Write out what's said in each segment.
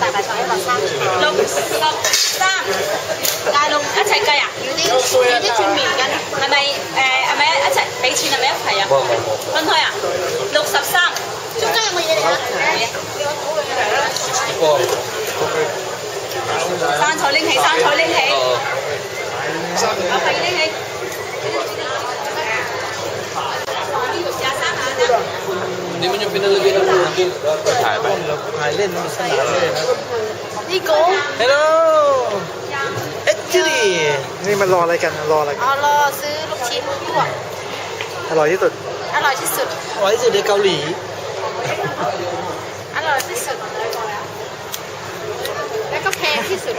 大大菜一百三。六十三。大陸一齊計啊？要啲要啲轉面緊，係咪誒係咪一齊俾錢係咪一齊啊？分開啊？六十三。中間有冇嘢嚟啊？64. 生菜拎起，生菜拎起.我係拎起。Hindi mo niya pinalagay ng mga ถ่ายไปถ่ายเล่นมันสนานเลยนะ呢個ฮัลโหลเอ็ดจิดีนี่มันรออะไรกันรออะไรกันอ๋อรอซื้อลูกชิ้นลวกอร่อยที่สุด อร่อยที่สุด อร่อยที่สุดในเกาหลี อร่อยที่สุด แล้วก็แพงที่สุด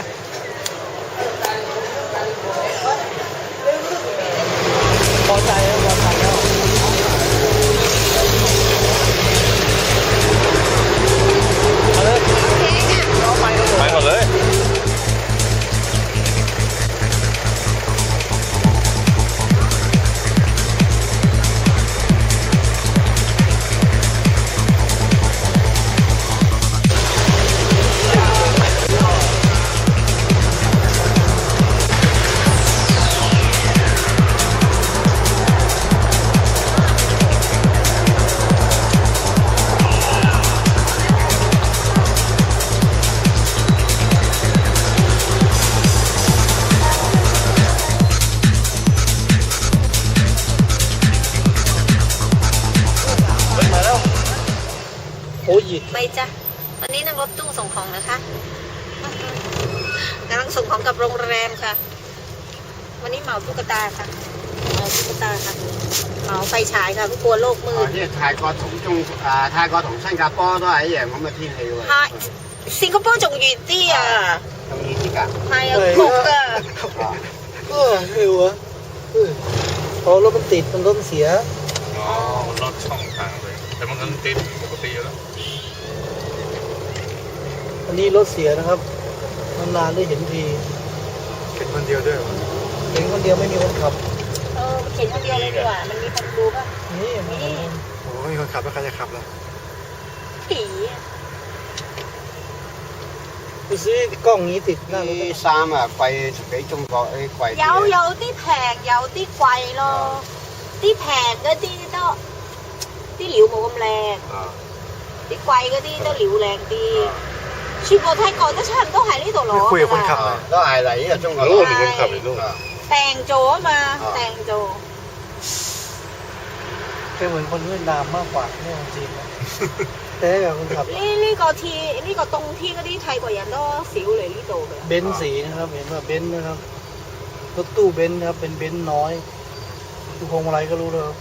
ของกับโรงแรมค่ะ วันนี้เหมาตุ๊กตาค่ะเหมาตุ๊กตาค่ะเหมาไฟฉายค่ะกลัวโลกมืด 即系泰国同中啊泰国同新加坡都系一样咁嘅天气喎。 ฮะสิงคโปร์จง热啲啊，咁热啲㗎。系啊，焗噶。 เออเร็วอะเออพอรถมันติดมันรถมันเสีย อ๋อลอดช่องทางเลย แต่มันก็ติดปกติอยู่แล้ว อันนี้รถเสียนะครับ นานได้เห็นทีเข็นคนเดียวด้วยเห็นคนเดียวไม่มีคนขับ เออเขียนคนเดียวเลยดีกว่า มันมีคนดูป่ะ นี่มีโอ้มีคนขับแล้วใครจะขับล่ะผีอะไปซื้อกล้องนี้ติดหน้ารถ đi xa mà quay cái trong gọi ที่แผกเยาที่ไกวโลที่แผกก็ที่เต้าที่หลิวหมูกำแรง Ờ. ที่ไกวก็ที่แรงดี 全部泰国都差唔多喺呢度攞 คุยกับคนขับ 㗎 เล 啦 ย 都系嚟呢个中国。 รู้ว่ามีคนขับอยู่นู่น 啊订做啊嘛，订做。 เป็นเหมือนคนเวียดนามมากกว่าไม่คนจีนนะแต่แบบคนขับ 呢呢个天呢个冬天嗰啲泰国人都少嚟呢度嘅。 เบนซ์สีนะครับ เห็นว่าเบนซ์นะครับรถตู้เบนซ์นะครับ เป็นเบนซ์น้อยดูพวงมาลัยก็รู้แล้วครับ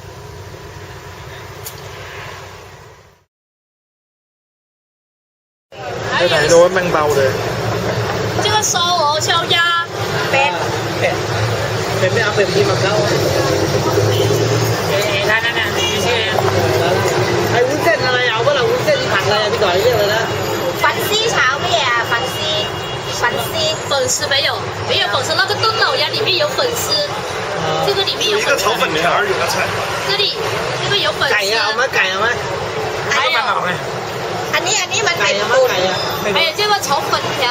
这个烧鹅烧鸭，白白白白皮嘛，高。哎，来来来，你。哎，乌镇啊，要不啦乌镇行了，你啦。粉丝炒咩啊？粉丝，粉丝，粉丝没有，没有粉丝。那个炖老鸭里面有粉丝。这个里面有一个炒粉的，还是有个菜？这里，这个有粉丝。改啊，我们改啊，我们。还。นนี้อันนี้มัน ไก่ เป็น เอาไหม ตุ๋น ไก่อะ 还有这个炒粉条，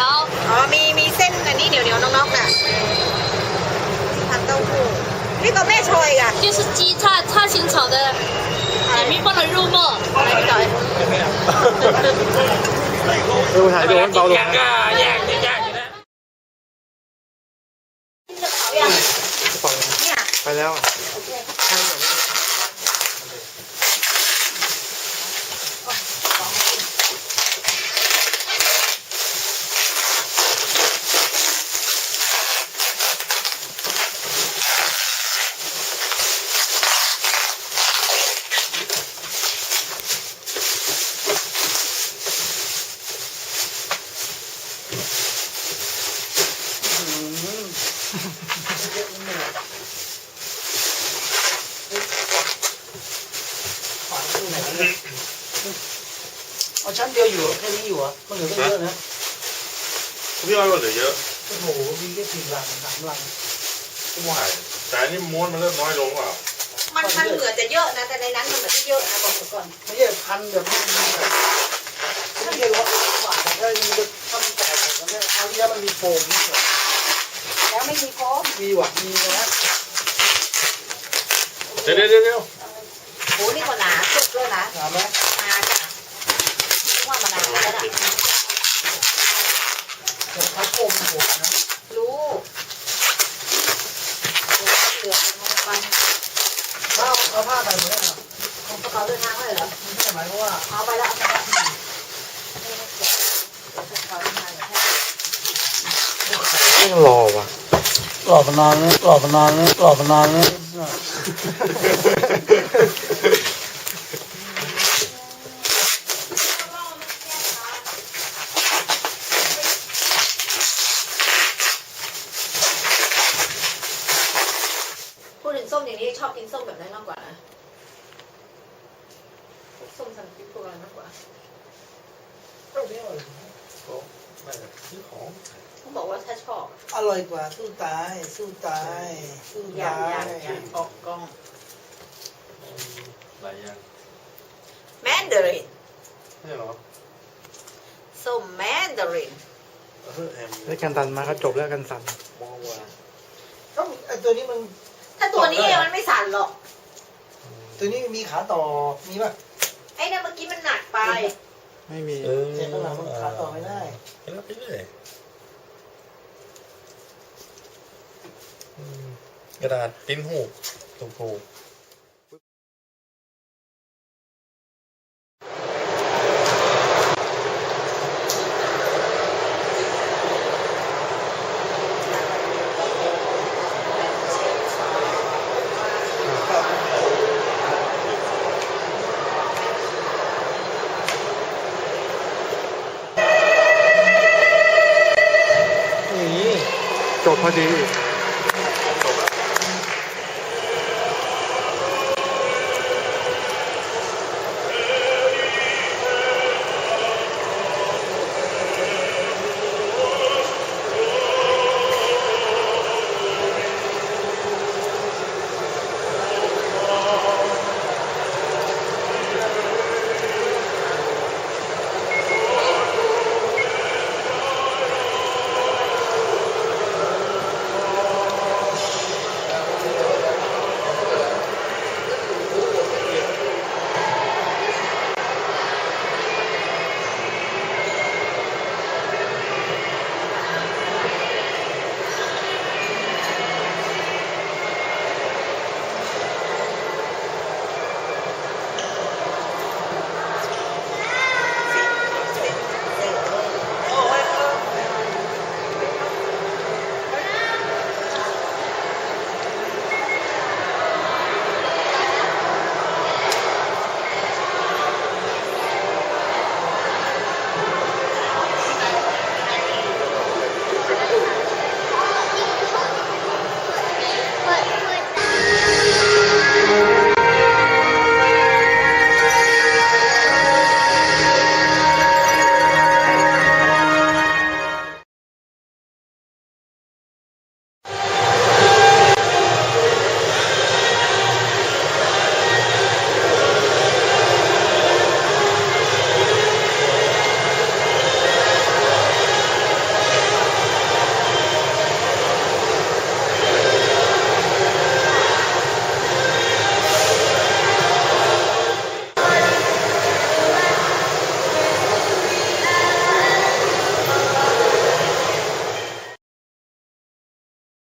อ๋อมีมีเส้นอันนี้เหนียวเหนียวๆน้องๆน่ะผัดเต้าหู้นี่ก็แม่ชอยกะ 就是鸡叉叉心炒的，里面放了肉末， อะไรพี่ต่อย ดูถ่ายโดนเบาลงนะ แยกแยก ฝั่ง เนี่ย ไปแล้วอะ เอาชั้นเดียวอยู่แค่นี้อยู่อะมันเหลือตั้งเยอะนะพี่อ้อยว่าเหลือเยอะโอ้โหมีแค่สี่หลังสามหลังไม่ไหวแต่อันนี่ม้วนมันเริ่มน้อยลงว่ะมันมันเหมือนจะเยอะนะแต่ในนั้นมันเหมือนจะเยอะนะบอกก่อนไม่ใช่พันแบบนี้ไม่ใช่รถหวานแต่มันจะทำแตกแบบนี้ครั้งนี้มันมีโฟมนี่ แล้วไม่มีโค้งมีหวัดมีนะเดี๋ยวเดี๋ยวเดี๋ยวเดี๋ยวโอ้นี่ก็หนาสุดเลยนะถามไหมหนาจ้ะว่ามันหนาแล้วนะแต่พัดโฟมหมดนะรู้เหลือมันถ้าเอาผ้าไปเหมือนกันของกระเป๋าเดินทางเลยเหรอไม่ใช่หมายความว่าเอาไปแล้วเอาไปแล้วรอว่ะ กรอบมานานแล้วกรอบนานแล้วกรอบนานแล้วพูดถึงส้มอย่างนี้ชอบกินส้มแบบไหนมากกว่านะส้มสันติพวกอะไรมากกว่า เขาบอกว่าถ้าชอบอร่อยกว่าสู้ตาย สู้ตาย สู้อยากตาอยากอยายกออกกล้อง หลายอย่างแมนดารินใช่เหรอส้มแมนดารินเออแอมแล้วกันตันมาก็จบแล้วกันสันมองว่าก็ไอตัวนี้มัน ถ้าตัวนี้มันไม่สั่นหรอก ตัวนี้มีขาต่อ มีป่ะไอ้นั่นเมื่อกี้มันหนักไป ไม่มีเออเจ็บข้างหลังมันขาต่อไม่ได้ไปแล้วไปเลยอืม กระดาษปิ้นหูถูก